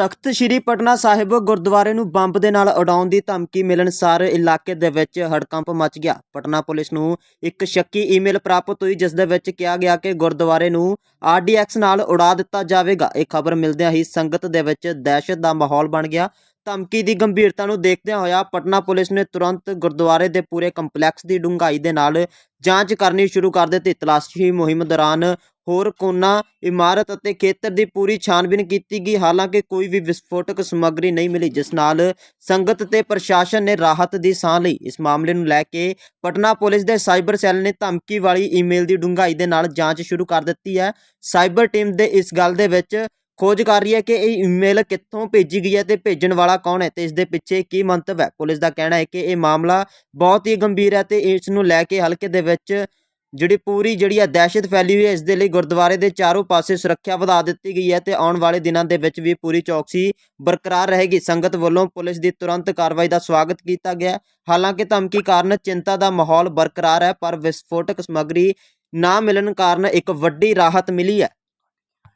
ਤਖਤ ਸ੍ਰੀ ਪਟਨਾ ਸਾਹਿਬ ਗੁਰਦੁਆਰੇ ਨੂੰ ਬੰਬ ਦੇ ਨਾਲ ਉਡਾਉਣ ਦੀ ਧਮਕੀ ਮਿਲਣ ਸਾਰ ਇਲਾਕੇ ਦੇ ਵਿੱਚ ਹੜਕੰਪ ਮਚ ਗਿਆ। ਪਟਨਾ ਪੁਲਿਸ ਨੂੰ ਇੱਕ ਸ਼ੱਕੀ ਈਮੇਲ ਪ੍ਰਾਪਤ ਹੋਈ, ਜਿਸ ਦੇ ਵਿੱਚ ਕਿਹਾ ਗਿਆ ਕਿ ਗੁਰਦੁਆਰੇ ਨੂੰ ਆਰਡੀਐਕਸ ਨਾਲ ਉਡਾ ਦਿੱਤਾ ਜਾਵੇਗਾ। ਇਹ ਖਬਰ ਮਿਲਦਿਆਂ ਹੀ ਸੰਗਤ ਦੇ ਵਿੱਚ ਦਹਿਸ਼ਤ ਦਾ ਮਾਹੌਲ ਬਣ ਗਿਆ। ਧਮਕੀ ਦੀ ਗੰਭੀਰਤਾ ਨੂੰ ਦੇਖਦਿਆਂ ਹੋਇਆ ਪਟਨਾ ਪੁਲਿਸ ਨੇ ਤੁਰੰਤ ਗੁਰਦੁਆਰੇ ਦੇ ਪੂਰੇ ਕੰਪਲੈਕਸ ਦੀ ਡੂੰਘਾਈ ਦੇ ਨਾਲ ਜਾਂਚ ਕਰਨੀ ਸ਼ੁਰੂ ਕਰ ਦਿੱਤੀ। ਤਲਾਸ਼ੀ ਮੁਹਿੰਮ ਦੌਰਾਨ ਹੋਰ ਕੋਨਾ, ਇਮਾਰਤ ਅਤੇ ਖੇਤਰ ਦੀ ਪੂਰੀ ਛਾਣਬੀਨ ਕੀਤੀ ਗਈ। ਹਾਲਾਂਕਿ ਕੋਈ ਵੀ ਵਿਸਫੋਟਕ ਸਮੱਗਰੀ ਨਹੀਂ ਮਿਲੀ, ਜਿਸ ਨਾਲ ਸੰਗਤ ਤੇ ਪ੍ਰਸ਼ਾਸਨ ਨੇ ਰਾਹਤ ਦੀ ਸਾਹ ਲਈ। ਇਸ ਮਾਮਲੇ ਨੂੰ ਲੈ ਕੇ ਪਟਨਾ ਪੁਲਿਸ ਦੇ ਸਾਈਬਰ ਸੈੱਲ ਨੇ ਧਮਕੀ ਵਾਲੀ ਈਮੇਲ ਦੀ ਡੂੰਘਾਈ ਦੇ ਨਾਲ ਜਾਂਚ ਸ਼ੁਰੂ ਕਰ ਦਿੱਤੀ ਹੈ। ਸਾਈਬਰ ਟੀਮ ਦੇ ਇਸ ਗੱਲ ਦੇ ਵਿੱਚ ਖੋਜ ਕਰ ਰਹੀ ਹੈ ਕਿ ਇਹ ਈਮੇਲ ਕਿੱਥੋਂ ਭੇਜੀ ਗਈ ਹੈ ਤੇ ਭੇਜਣ ਵਾਲਾ ਕੌਣ ਹੈ ਤੇ ਇਸ ਦੇ ਪਿੱਛੇ ਕੀ ਮੰਤਵ ਹੈ। ਪੁਲਿਸ ਦਾ ਕਹਿਣਾ ਹੈ ਕਿ ਇਹ ਮਾਮਲਾ ਬਹੁਤ ਹੀ ਗੰਭੀਰ ਹੈ ਤੇ ਇਸ ਨੂੰ ਲੈ ਕੇ ਹਲਕੇ ਦੇ ਵਿੱਚ ਜਿਹੜੀ ਪੂਰੀ ਜਿਹੜੀ ਆ ਦਹਿਸ਼ਤ ਫੈਲੀ ਹੋਈ ਹੈ, ਇਸ ਦੇ ਲਈ ਗੁਰਦੁਆਰੇ ਦੇ ਚਾਰੋਂ ਪਾਸੇ ਸੁਰੱਖਿਆ ਵਧਾ ਦਿੱਤੀ ਗਈ ਹੈ ਤੇ ਆਉਣ ਵਾਲੇ ਦਿਨਾਂ ਦੇ ਵਿੱਚ ਵੀ ਪੂਰੀ ਚੌਕਸੀ ਬਰਕਰਾਰ ਰਹੇਗੀ। ਸੰਗਤ ਵੱਲੋਂ ਪੁਲਿਸ ਦੀ ਤੁਰੰਤ ਕਾਰਵਾਈ ਦਾ ਸਵਾਗਤ ਕੀਤਾ ਗਿਆ ਹਾਲਾਂਕਿ ਧਮਕੀ ਕਾਰਨ ਚਿੰਤਾ ਦਾ ਮਾਹੌਲ ਬਰਕਰਾਰ ਹੈ, ਪਰ ਵਿਸਫੋਟਕ ਸਮੱਗਰੀ ਨਾ ਮਿਲਣ ਕਾਰਨ ਇੱਕ ਵੱਡੀ ਰਾਹਤ ਮਿਲੀ ਹੈ।